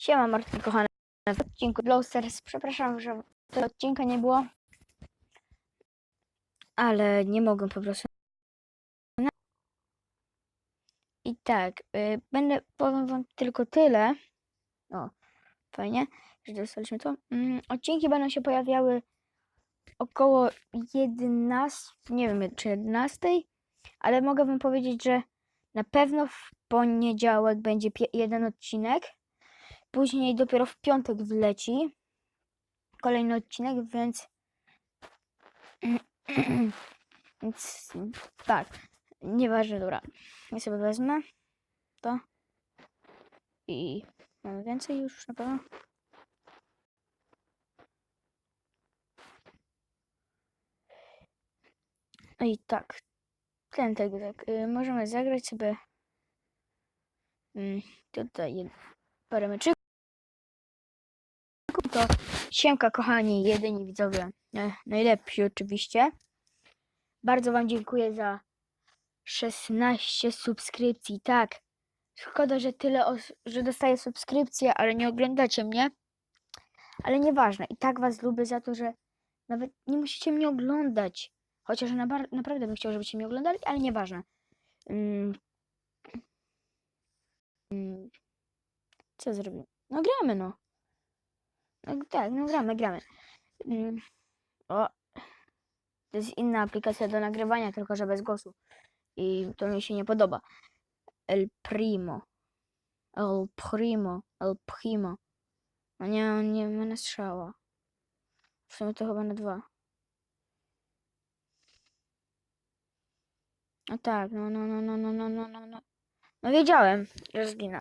Siema Martin kochany. W odcinku Blowsters. Przepraszam, że tego odcinka nie było. Ale nie mogłem po prostu. I tak, y, będę, powiem wam tylko tyle. O, fajnie, że dostaliśmy to. Mm, odcinki będą się pojawiały około 11, nie wiem czy 11, ale mogę wam powiedzieć, że na pewno w poniedziałek będzie jeden odcinek. Później dopiero w piątek wleci kolejny odcinek, więc. więc tak. Nieważne, dobra. Ja sobie wezmę to. I mamy więcej już na pewno. No i tak. Ten tego tak. y, możemy zagrać sobie. Mm, tutaj parę meczyków. To siemka kochani, jedyni widzowie. E, najlepsi oczywiście. Bardzo wam dziękuję za 16 subskrypcji. Tak. Szkoda, że tyle że dostaję subskrypcję, ale nie oglądacie mnie. Ale nieważne. I tak was lubię za to, że nawet nie musicie mnie oglądać. Chociaż na naprawdę bym chciał, żebyście mnie oglądali, ale nieważne. Mm. Mm. Co zrobimy? No gramy, no. No tak, no gramy, gramy. Mm. O. To jest inna aplikacja do nagrywania, tylko że bez głosu. I to mi się nie podoba. El Primo. El Primo. El Primo. No nie, on nie ma na strzała. W sumie to chyba na dwa. No tak, no, no, no, no, no, no, no, no, no. No wiedziałem, że zginę.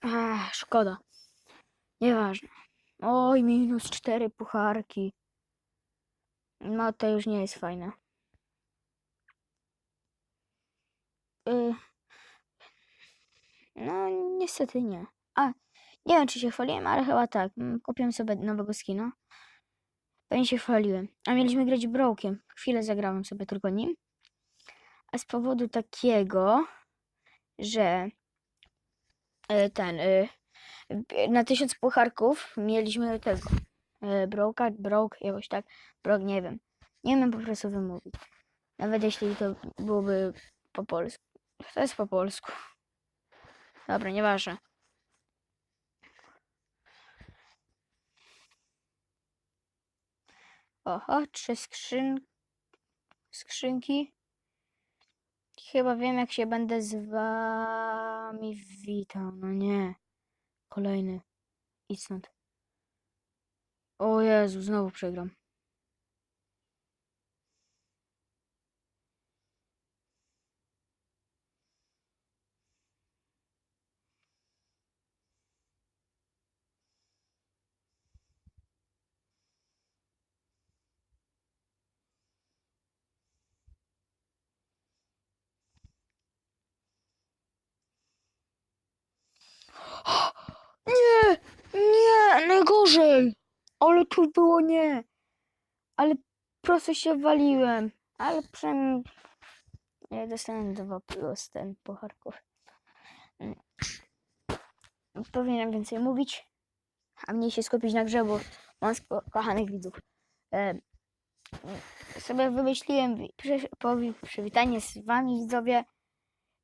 Ach, szkoda. Nieważne. Oj, minus cztery pucharki. No to już nie jest fajne. Y... No, niestety nie. A, nie wiem, czy się chwaliłem, ale chyba tak. Mm, Kupiłem sobie nowego skina. Pewnie się chwaliłem. A mieliśmy grać Brokiem. Chwilę zagrałem sobie tylko nim. A z powodu takiego, że e, ten b- na tysiąc pucharków mieliśmy tego e, Broka, Brok, jakoś tak. Brok, nie wiem. Nie wiem po prostu wymówić. Nawet jeśli to byłoby po polsku. To jest po polsku. Dobra, nieważne. Oho, trzy skrzyn... skrzynki. Chyba wiem, jak się będę z wami witał. No nie. Kolejny. Idź. O Jezu, znowu przegram. Nie, nie, najgorzej. Ale tu było nie. Ale prosto się waliłem. Ale przynajmniej ja dostałem dwa plus ten pucharków. Mm. Powinienem więcej mówić, a mniej się skupić na grze, bo mam kochanych widzów. Sobie wymyśliłem przywitanie z wami widzowie.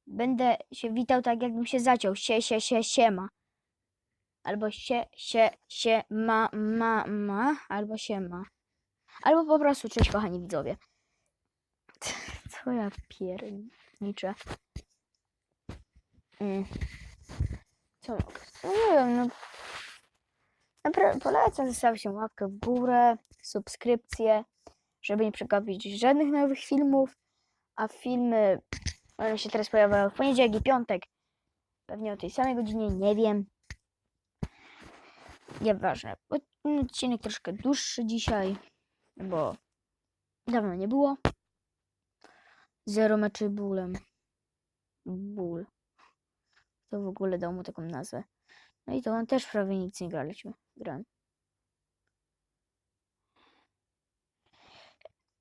Będę się witał tak, jakbym się zaciął. Sie, sie, sie, siema. Albo się, się, się, ma, ma, ma. Albo się ma. Albo po prostu cześć kochani widzowie. Co ja pierniczę. Mm. Co mogę? No nie wiem, no. Polecam zostawić łapkę w górę, subskrypcję, żeby nie przegapić żadnych nowych filmów. A filmy będą się teraz pojawiały w poniedziałek i piątek. Pewnie o tej samej godzinie, nie wiem. Nieważne. Od- Odcinek troszkę dłuższy dzisiaj, bo dawno nie było. Zero meczy bólem. Ból. To w ogóle dał mu taką nazwę. No i to on też prawie nic nie graliśmy. Grałem.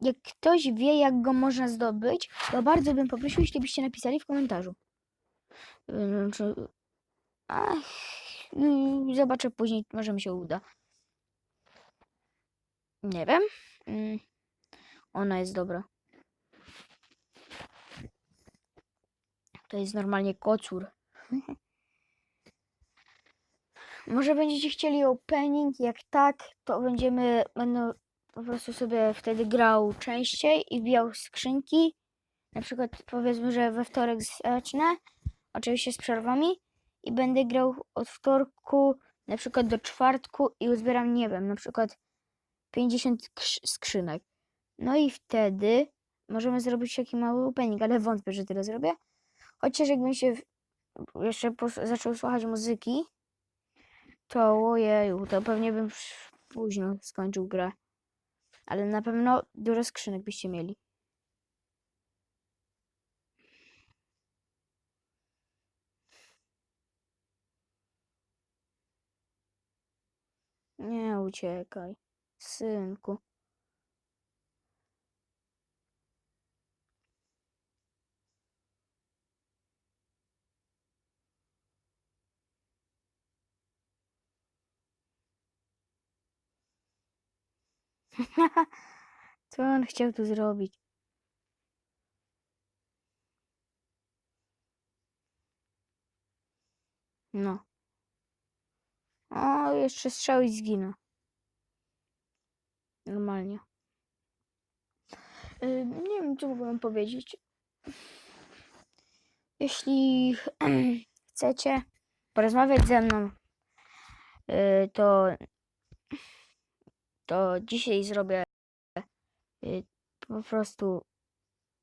Jak ktoś wie, jak go można zdobyć, to bardzo bym poprosił, jeśli byście napisali w komentarzu. Ach, Zobaczę później, może mi się uda. Nie wiem. Mm, Ona jest dobra. To jest normalnie kocur. Może będziecie chcieli opening, jak tak, to będziemy, będę po prostu sobie wtedy grał częściej i wbijał skrzynki. Na przykład powiedzmy, że we wtorek zacznę, oczywiście z przerwami i będę grał od wtorku na przykład do czwartku i uzbieram, nie wiem, na przykład 50 krz- skrzynek. No i wtedy możemy zrobić taki mały opening, ale wątpię, że tyle zrobię. Chociaż jakbym się jeszcze zaczął słuchać muzyki, to ojeju, to pewnie bym późno skończył grę. Ale na pewno dużo skrzynek byście mieli. Nie uciekaj, synku. Co on chciał tu zrobić? No. O, jeszcze strzał i zginę. Normalnie. Y, Nie wiem, co mogłem powiedzieć. Jeśli chcecie porozmawiać ze mną, y, to, to dzisiaj zrobię y, po prostu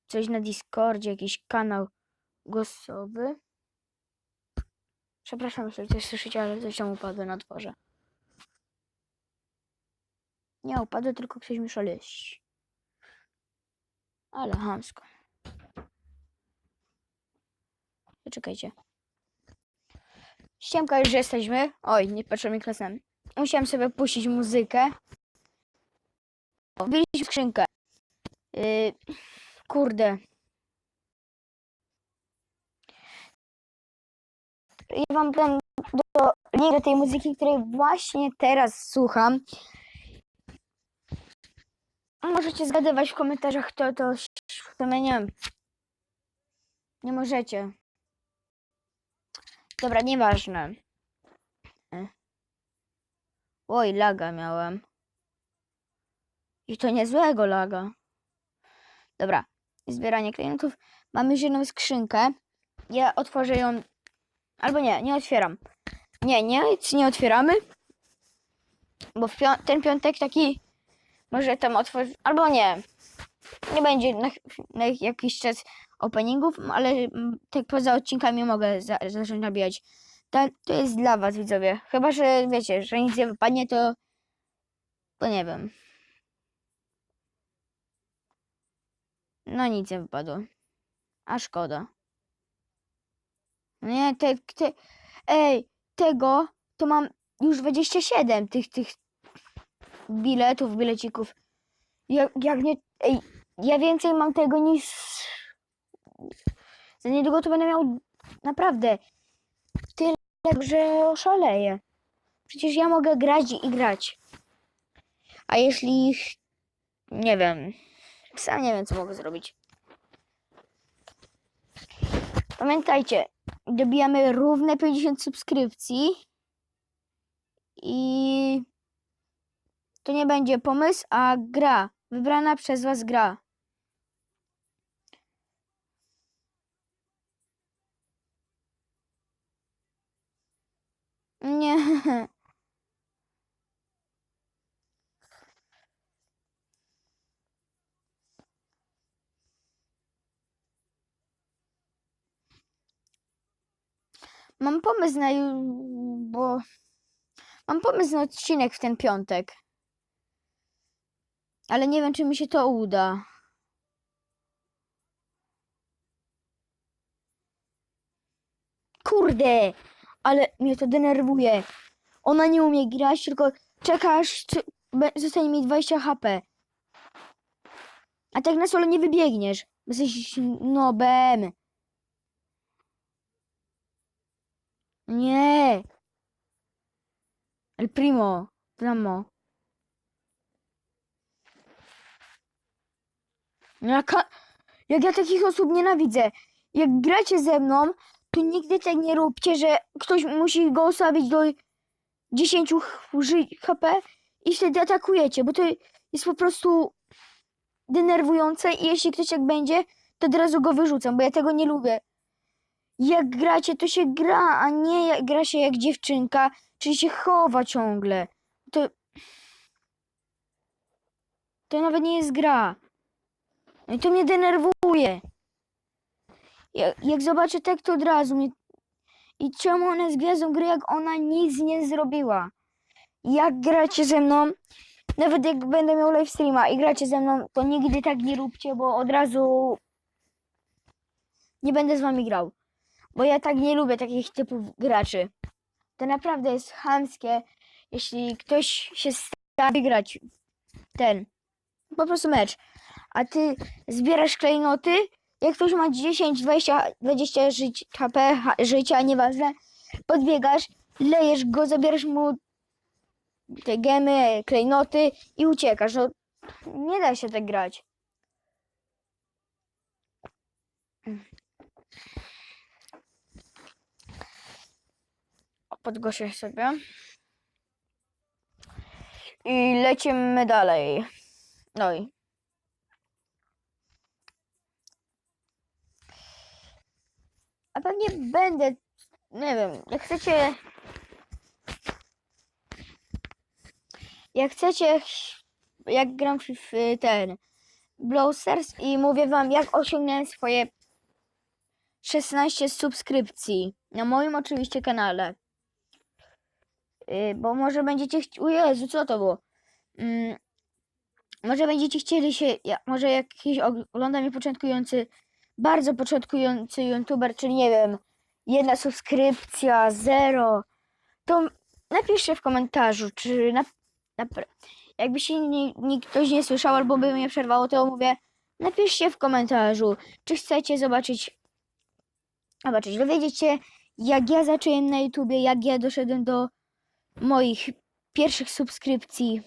coś na Discordzie, jakiś kanał głosowy. Przepraszam, jeśli coś słyszycie, ale coś tam upadło na dworze. Nie upadło, tylko ktoś mi szaleści. Ale hamsko. Czekajcie. Ściemka, już jesteśmy. Oj, nie patrzę mikrofonem. Musiałem sobie puścić muzykę. O, Wbiliśmy skrzynkę. Yy, kurde. Ja wam dam do, link do tej muzyki, której właśnie teraz słucham. Możecie zgadywać w komentarzach, kto to w sumie nie. Nie możecie. Dobra, nieważne. Oj, laga miałem. I to niezłego laga. Dobra, zbieranie klientów. Mamy już jedną skrzynkę. Ja otworzę ją. Albo nie, nie otwieram. Nie, nie, nic nie otwieramy. Bo pią- ten piątek taki może tam otworzyć. Albo nie. Nie będzie na, na jakiś czas openingów, ale tak poza odcinkami mogę za, zacząć nabijać. Tak, to jest dla was, widzowie. Chyba, że wiecie, że nic nie wypadnie, to. To nie wiem. No nic nie wypadło. A szkoda. Nie, te, te, ej, tego to mam już 27 tych, tych biletów, bilecików. Jak, jak nie, ej, ja więcej mam tego niż za niedługo to będę miał naprawdę tyle, że oszaleję. Przecież ja mogę grać i grać. A jeśli ich, nie wiem, sam nie wiem co mogę zrobić. Pamiętajcie, dobijamy równe 50 subskrypcji i to nie będzie pomysł, a gra. Wybrana przez was gra. Nie. Mam pomysł na bo mam pomysł na odcinek w ten piątek. Ale nie wiem, czy mi się to uda. Kurde, ale mnie to denerwuje. Ona nie umie grać, tylko czeka aż czy- zostanie mi 20 HP. A tak na solo nie wybiegniesz. Jesteś nobem. Nie. El primo. Primo. Jaka, jak ja takich osób nienawidzę. Jak gracie ze mną, to nigdy tak nie róbcie, że ktoś musi go osłabić do 10 ch- ży- HP i wtedy atakujecie, bo to jest po prostu denerwujące i jeśli ktoś jak będzie, to od razu go wyrzucam, bo ja tego nie lubię. Jak gracie, to się gra, a nie jak gra się jak dziewczynka, czyli się chowa ciągle. To. To nawet nie jest gra. No i to mnie denerwuje. Jak, jak zobaczę tak, to od razu mnie. I czemu ona jest gwiazdą gry, jak ona nic nie zrobiła? Jak gracie ze mną, nawet jak będę miał live streama i gracie ze mną, to nigdy tak nie róbcie, bo od razu nie będę z wami grał. Bo ja tak nie lubię takich typów graczy. To naprawdę jest chamskie, jeśli ktoś się stara wygrać ten, po prostu mecz, a ty zbierasz klejnoty, jak ktoś ma 10, 20, 20 żyć, HP, życia, nieważne, podbiegasz, lejesz go, zabierasz mu te gemy, klejnoty i uciekasz. No, nie da się tak grać. O, Podgłoszę sobie. I lecimy dalej. No i. A pewnie będę, nie wiem, jak chcecie. Jak chcecie, jak gram w w ten Blowsters i mówię wam, jak osiągnąłem swoje 16 subskrypcji na moim oczywiście kanale. Yy, bo może będziecie chcieli. O Jezu, co to było? Mm, może będziecie chcieli się. Ja, może jakiś og- ogląda mnie początkujący, bardzo początkujący youtuber, czyli nie wiem, jedna subskrypcja, zero. To napiszcie w komentarzu, czy na, napra- jakby się nie, nie, ktoś nie słyszał albo by mnie przerwało, to mówię, napiszcie w komentarzu, czy chcecie zobaczyć, zobaczyć, dowiedzieć się, jak ja zacząłem na YouTubie, jak ja doszedłem do moich pierwszych subskrypcji.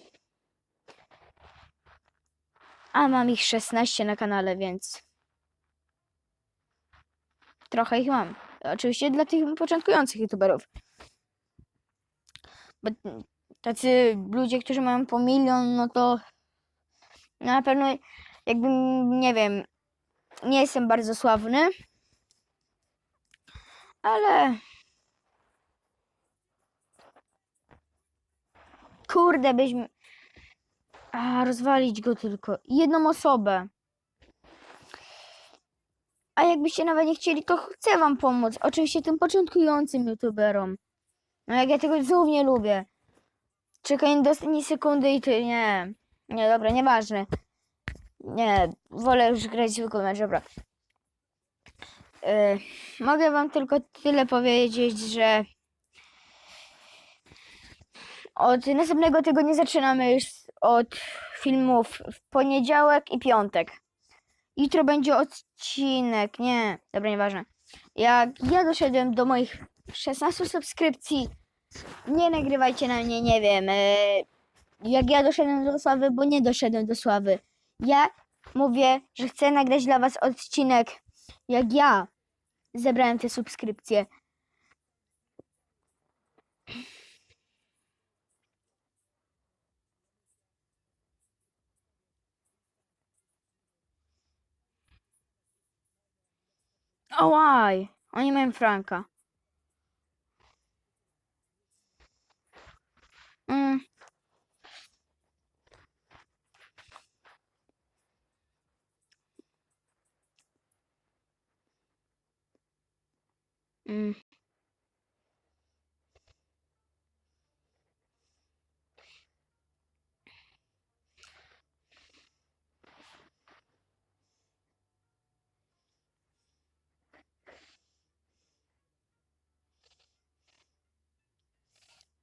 A mam ich 16 na kanale, więc trochę ich mam. Oczywiście dla tych początkujących youtuberów. Bo tacy ludzie, którzy mają po milion, no to na pewno jakbym, nie wiem, nie jestem bardzo sławny, ale kurde, byśmy a, rozwalić go tylko. Jedną osobę. A jakbyście nawet nie chcieli, to chcę wam pomóc. Oczywiście tym początkującym youtuberom. No jak ja tego znów nie lubię. Czekaj do ostatniej sekundy i ty, nie. Nie, dobra, nieważne. Nie, wolę już grać zwykły mecz, dobra. Yy, mogę wam tylko tyle powiedzieć, że od następnego tygodnia zaczynamy już od filmów w poniedziałek i piątek. Jutro będzie odcinek, nie, dobra, nieważne. Jak ja doszedłem do moich 16 subskrypcji, nie nagrywajcie na mnie, nie wiem, e, jak ja doszedłem do sławy, bo nie doszedłem do sławy. Ja mówię, że chcę nagrać dla was odcinek, jak ja zebrałem te subskrypcje. Ołaj, oni mają Franka. Mm. Mm.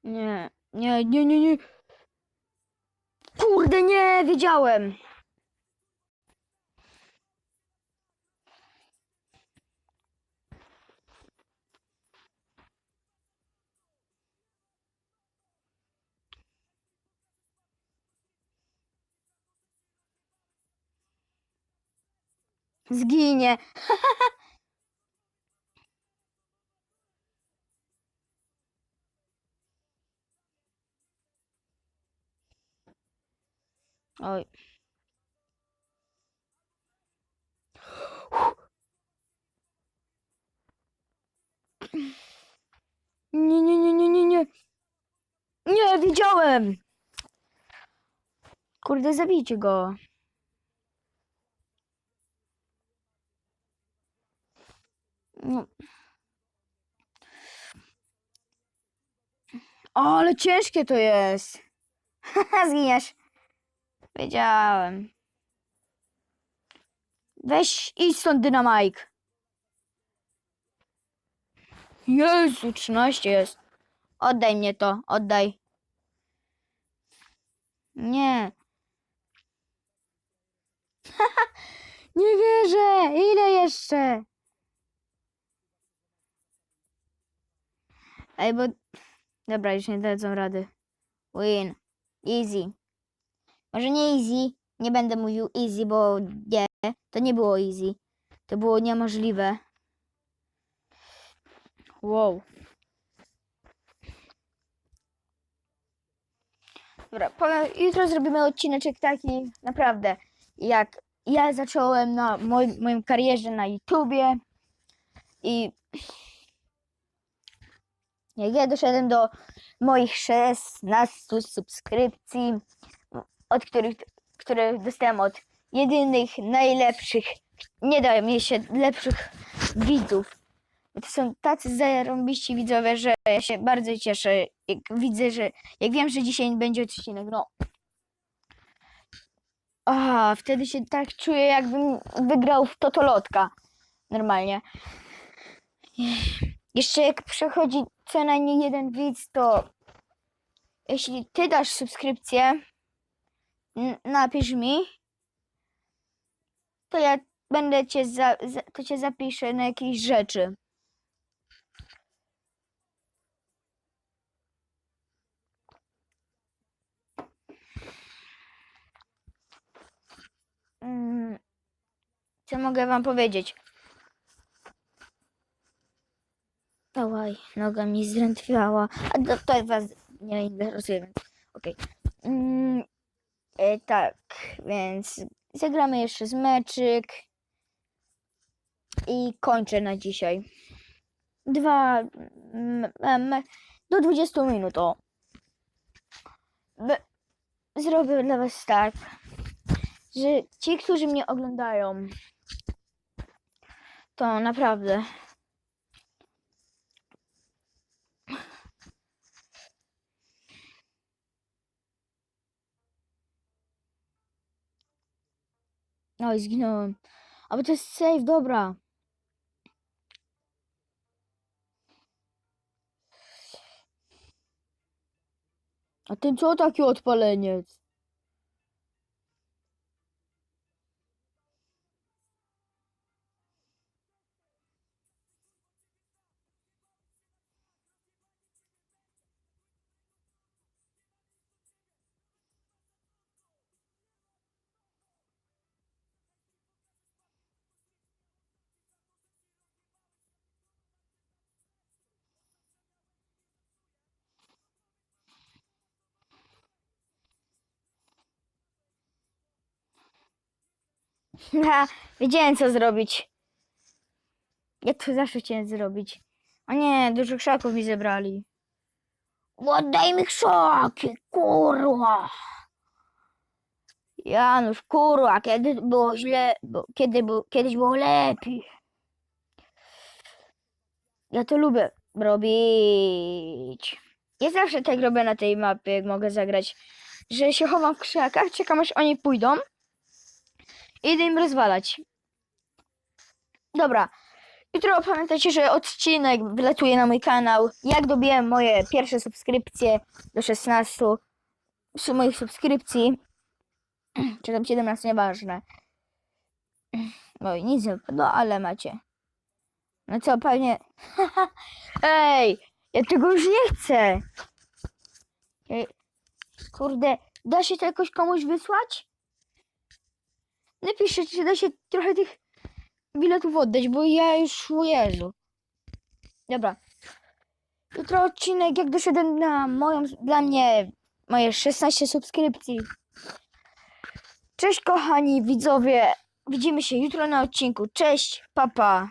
Nie, nie, nie, nie, nie. Kurde, nie, wiedziałem. Zginie. Oj. Nie, nie, nie, nie, nie, nie. Nie, widziałem. Kurde, zabijcie go. No. O, ale ciężkie to jest. Zginiesz. Wiedziałem. Weź idź stąd dynamajk. Jezu, 13 jest. Oddaj mnie to, oddaj. Nie. Nie wierzę. Ile jeszcze? Ej, bo... Dobra, już nie dadzą rady. Win. Easy. Może nie easy. Nie będę mówił easy, bo nie. To nie było easy. To było niemożliwe. Wow. Dobra, powiem, jutro zrobimy odcineczek taki, naprawdę, jak ja zacząłem na moim, moim karierze na YouTubie i jak ja doszedłem do moich 16 subskrypcji, od których, które dostałem od jedynych, najlepszych, nie daje mi się lepszych widzów. To są tacy zarąbiści widzowie, że ja się bardzo cieszę, jak widzę, że jak wiem, że dzisiaj będzie odcinek, no. A, wtedy się tak czuję, jakbym wygrał w Totolotka. Normalnie. Jeszcze jak przechodzi co najmniej jeden widz, to jeśli ty dasz subskrypcję, napisz mi, to ja będę cię, za, to cię zapiszę na jakieś rzeczy. Mm, Co mogę wam powiedzieć? Ałaj, noga mi zdrętwiała. A to, to was nie interesuje, więc okej. Mm, e, tak, więc zagramy jeszcze z meczyk i kończę na dzisiaj. Dwa, mm, em, do 20 minut, o. Be, zrobię dla was tak, że ci, którzy mnie oglądają, to naprawdę Oj, zginąłem. A bo to jest save, dobra. A ten co taki odpaleniec? Ha, wiedziałem co zrobić. Ja to zawsze chciałem zrobić. O nie, dużo krzaków mi zebrali. Oddaj mi krzaki, kurwa. Janusz, kurwa, kiedy było źle, bo, kiedy było, kiedyś było lepiej. Ja to lubię robić. Ja zawsze tak robię na tej mapie, jak mogę zagrać, że się chowam w krzakach, czekam aż oni pójdą idę im rozwalać. Dobra. Jutro pamiętajcie, że odcinek wylatuje na mój kanał. Jak dobiłem moje pierwsze subskrypcje do 16 su- moich subskrypcji. Czy tam 17, nieważne. Oj, nic nie wypadło, ale macie. No co, pewnie... Ej, ja tego już nie chcę. Ej, Kurde, da się to jakoś komuś wysłać? Napiszcie, czy da się trochę tych biletów oddać, bo ja już, Jezu. Dobra. Jutro odcinek, jak doszedłem na moją, dla mnie, moje 16 subskrypcji. Cześć kochani widzowie. Widzimy się jutro na odcinku. Cześć, papa.